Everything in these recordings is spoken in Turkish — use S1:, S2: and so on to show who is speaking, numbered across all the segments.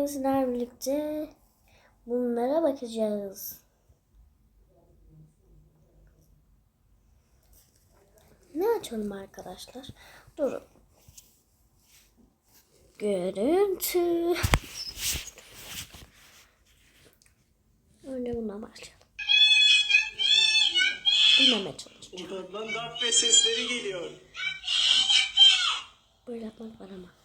S1: bugün sizlerle birlikte bunlara bakacağız. Ne açalım arkadaşlar? Durun. Görüntü. Önce bundan başlayalım. Bilmeme çalışacağım.
S2: Odandan darp ve sesleri geliyor.
S1: Böyle yapmak var ama.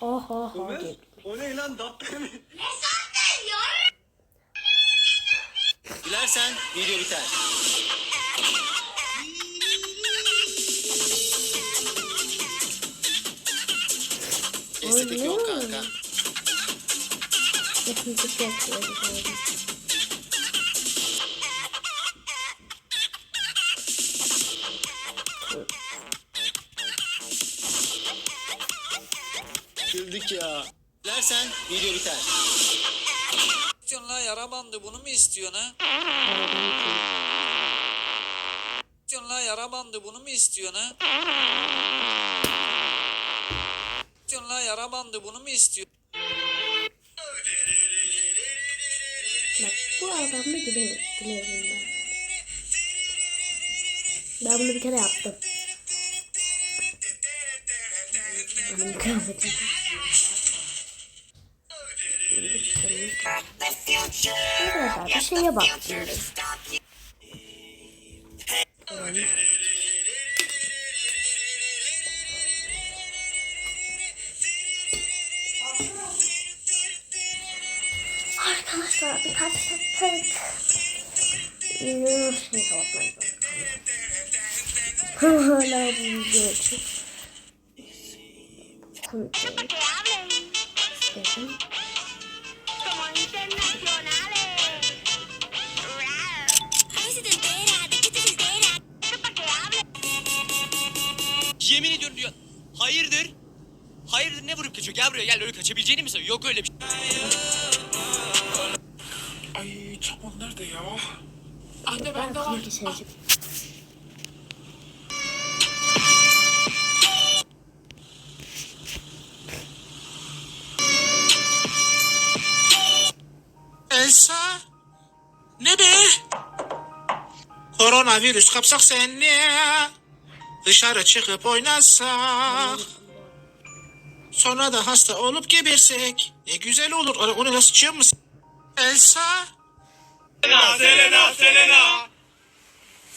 S1: Oha oha
S2: Ömer,
S1: diye.
S2: o ne lan darp mi?
S3: Dilersen video biter. Estetik yok kanka.
S1: Yapımcı yapıyoruz.
S3: Güldük ya. Dilersen video biter.
S4: istiyorsun la yara bandı bunu mu istiyorsun ha? istiyorsun la yara bandı bunu mu istiyorsun ha? istiyorsun la yara bandı bunu mu istiyorsun?
S1: Bak bu adamla gülerim, gülerim ben. Ben bunu bir kere yaptım. Benim kıyafetim. Arkadaşlar bir şeye bakıyorum. Arkadaşlar birkaç sattık. Şey kapatmayı Hala bu video için. Konuşayım.
S5: Yemin ediyorum diyor. Hayırdır? Hayırdır ne vurup kaçıyor? Gel buraya gel öyle kaçabileceğini mi sanıyor? Yok öyle bir şey.
S6: Ay çapon nerede ya? Anne
S1: Ben
S6: bende var.
S1: bunu
S6: Koronavirüs kapsak seni. Dışarı çıkıp oynasak. Sonra da hasta olup gebersek. Ne güzel olur. Onu nasıl sıçıyor musun? Elsa?
S2: Selena, Selena, Selena.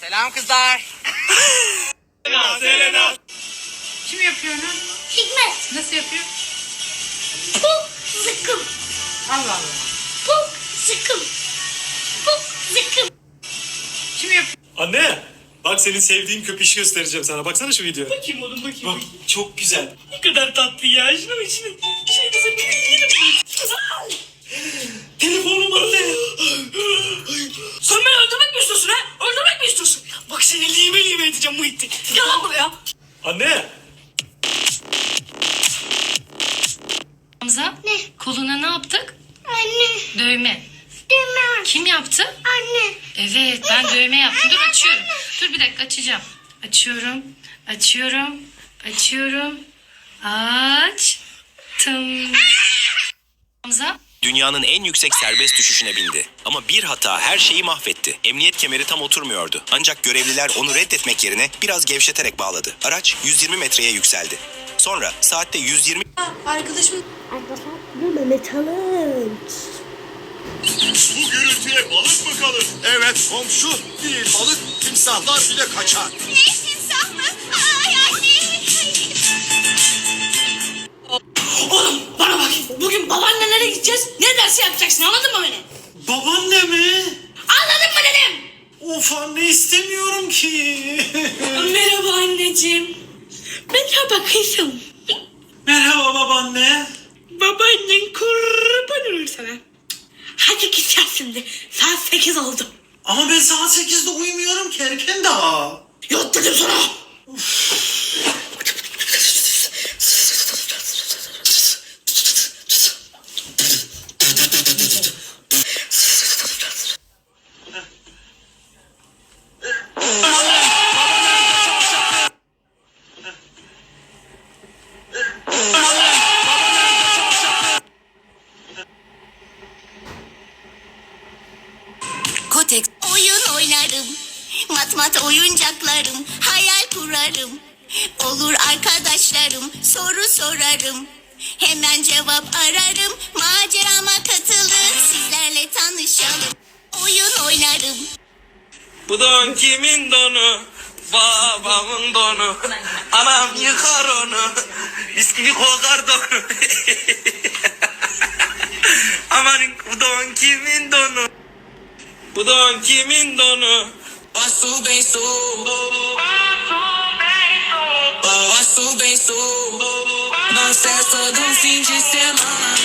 S7: Selam kızlar.
S2: Selena, Selena.
S7: Kim yapıyor onu?
S8: Hikmet.
S7: Nasıl yapıyor?
S8: Puk zıkkım.
S7: Allah Allah.
S8: Puk zıkkım. Puk zıkkım.
S2: Anne, bak senin sevdiğin köpüşü göstereceğim sana. Baksana şu videoya.
S5: Bakayım oğlum bakayım.
S2: Bak çok güzel.
S5: Ne kadar tatlı ya. Şuna bak şuna. Şey kızım bir yerim.
S9: Bir dakika açacağım. Açıyorum. Açıyorum. Açıyorum. Açtım. Hamza?
S10: Dünyanın en yüksek serbest düşüşüne bindi. Ama bir hata her şeyi mahvetti. Emniyet kemeri tam oturmuyordu. Ancak görevliler onu reddetmek yerine biraz gevşeterek bağladı. Araç 120 metreye yükseldi. Sonra saatte 120
S1: Arkadaşlar bu Mehmet Alınç.
S11: Bu gürültüye balık mı kalır? Evet komşu. Değil balık timsahlar bile kaçar.
S8: Ne timsah mı? Ay anne.
S5: Oğlum bana bak. Bugün babaannelere gideceğiz. Ne dersi yapacaksın anladın mı beni?
S2: babaanne mi?
S5: Anladın mı dedim?
S2: Of anne istemiyorum ki.
S5: Merhaba anneciğim. Merhaba kızım.
S2: Merhaba babaanne.
S5: Babaannen kurban olur sana. Hadi git yat şimdi. Saat 8 oldu.
S2: Ama ben saat 8'de uyumuyorum ki erken daha.
S5: Yat dedim sana.
S8: mat kurarım. Olur arkadaşlarım, soru sorarım. Hemen cevap ararım, macerama katılın, sizlerle tanışalım. Oyun oynarım.
S4: Bu don kimin donu? Babamın donu. Anam yıkar onu. Viski kokar donu. Aman bu don kimin donu? Bu don kimin donu? Basu beysu. Basu beysu. Na festa do fim de semana.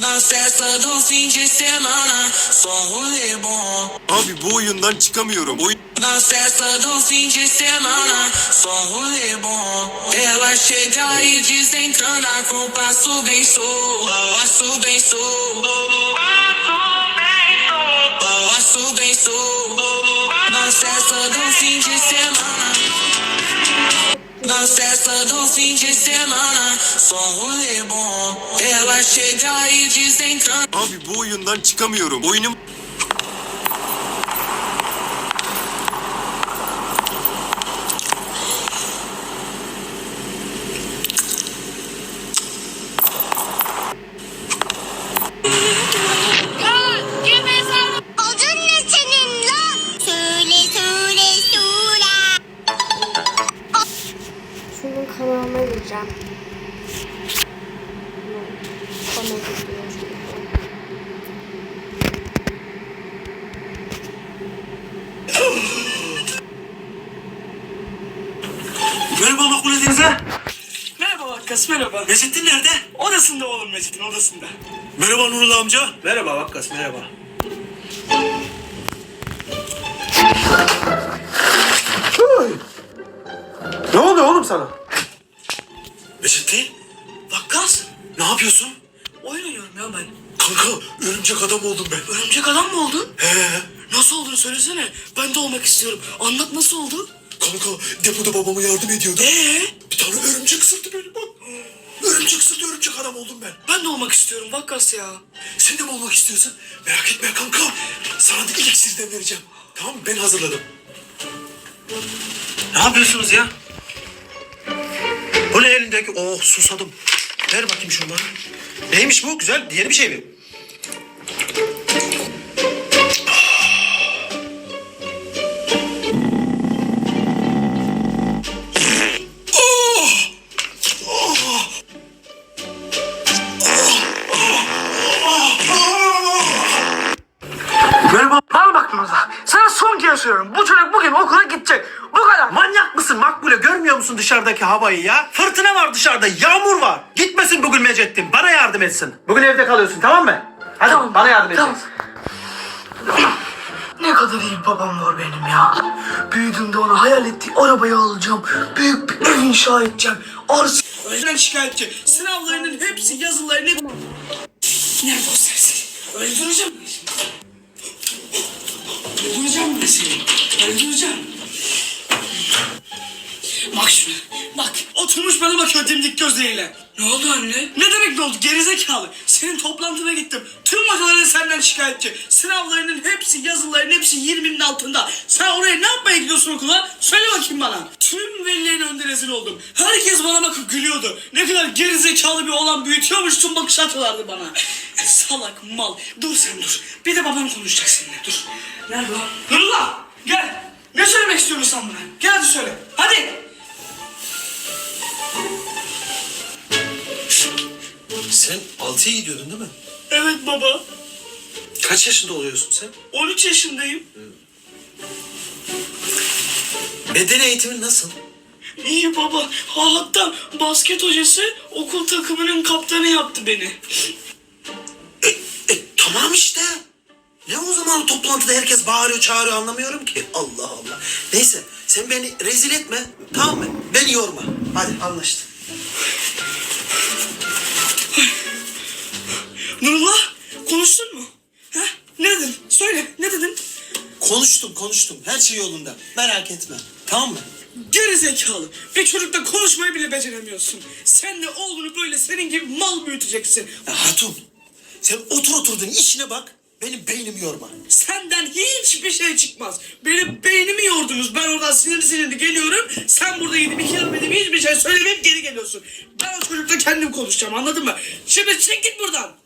S4: Na festa do fim de semana. Só rolê bom.
S11: Abi bu oyundan çıkamıyorum. Oyun...
S4: Na festa do fim de semana, só rolê bom. Ela chega e desencana com passo bem solto, passo bem solto. Passo bem solto. Na festa do fim de semana. Na festa do fim de semana, só rolê bom. Ela chega e desencana.
S11: Abi bu oyundan çıkamıyorum. Oyunum...
S2: Merhaba Makbule teyze.
S5: Merhaba Vakkas merhaba.
S2: Necettin nerede?
S5: Odasında oğlum Mecit'in odasında.
S2: Merhaba Nurullah amca.
S5: Merhaba Vakkas merhaba.
S2: Ne oluyor oğlum sana? Necettin
S5: Vakkas
S2: ne yapıyorsun?
S5: oyun oynuyorum ya ben.
S2: Kanka örümcek adam oldum ben.
S5: Örümcek adam mı oldun?
S2: He.
S5: Nasıl olduğunu söylesene. Ben de olmak istiyorum. Anlat nasıl oldu?
S2: Kanka depoda babama yardım ediyordu.
S5: Ee?
S2: Bir tane örümcek ısırdı beni bak. Örümcek ısırdı örümcek adam oldum ben.
S5: Ben de olmak istiyorum Vakkas ya.
S2: Sen de mi olmak istiyorsun? Merak etme kanka. Sana da iksirden vereceğim. Tamam mı? Ben hazırladım.
S12: Ne yapıyorsunuz ya? Bu ne elindeki? Oh susadım. Ver bakayım şunu bana. Neymiş bu? Güzel. Yeni bir şey mi? Musun dışarıdaki havayı ya? Fırtına var dışarıda. Yağmur var. Gitmesin bugün Mecettin. Bana yardım etsin. Bugün evde kalıyorsun tamam mı? Hadi
S5: Tamam,
S12: bana yardım
S5: tamam.
S12: edeceksin.
S5: Ne kadar iyi babam var benim ya. Büyüdüğümde ona hayal ettiği arabayı alacağım. Büyük bir ev inşa edeceğim. Arsa... Öğretmen şikayetçi. Sınavlarının hepsi yazılarını... Nerede o serseri? Öldüreceğim ben şimdi. Öldüreceğim ben seni. Öldüreceğim. Bak şuna. Bak. Oturmuş bana bakıyor dimdik gözleriyle. Ne oldu anne? Ne demek ne oldu? Gerizekalı. Senin toplantına gittim. Tüm vakaların senden şikayetçi. Sınavlarının hepsi, yazıların hepsi 20'nin altında. Sen oraya ne yapmaya gidiyorsun okula? Söyle bakayım bana. Tüm velilerin önünde rezil oldum. Herkes bana bakıp gülüyordu. Ne kadar gerizekalı bir olan büyütüyormuşsun bakış atıyorlardı bana. Salak mal. Dur sen dur. Bir de babam konuşacak seninle. Dur. Nerede o? Nurullah! Gel. Ne söylemek istiyorsun sen bana? Gel hadi söyle. Hadi.
S12: Sen 6'ya gidiyordun değil mi?
S5: Evet baba.
S12: Kaç yaşında oluyorsun sen?
S5: 13 yaşındayım.
S12: Beden eğitimin nasıl?
S5: İyi baba. Ha, hatta basket hocası okul takımının kaptanı yaptı beni.
S12: E, e, tamam işte. Ne o zaman toplantıda herkes bağırıyor çağırıyor anlamıyorum ki. Allah Allah. Neyse sen beni rezil etme tamam mı? Beni yorma. Hadi anlaştık.
S5: Nurullah konuştun mu? Ha? Ne dedin? Söyle ne dedin?
S12: Konuştum konuştum. Her şey yolunda. Merak etme. Tamam mı?
S5: Geri zekalı. Bir çocukla konuşmayı bile beceremiyorsun. Sen de oğlunu böyle senin gibi mal büyüteceksin.
S12: Ya hatun sen otur oturdun işine bak. Benim beynimi yorma.
S5: Sen de hiçbir şey çıkmaz. Benim beynimi yordunuz. Ben oradan sinirli sinirli geliyorum. Sen burada gidip iki laf edip hiçbir şey söylemeyip geri geliyorsun. Ben o çocukla kendim konuşacağım anladın mı? Şimdi çık git buradan.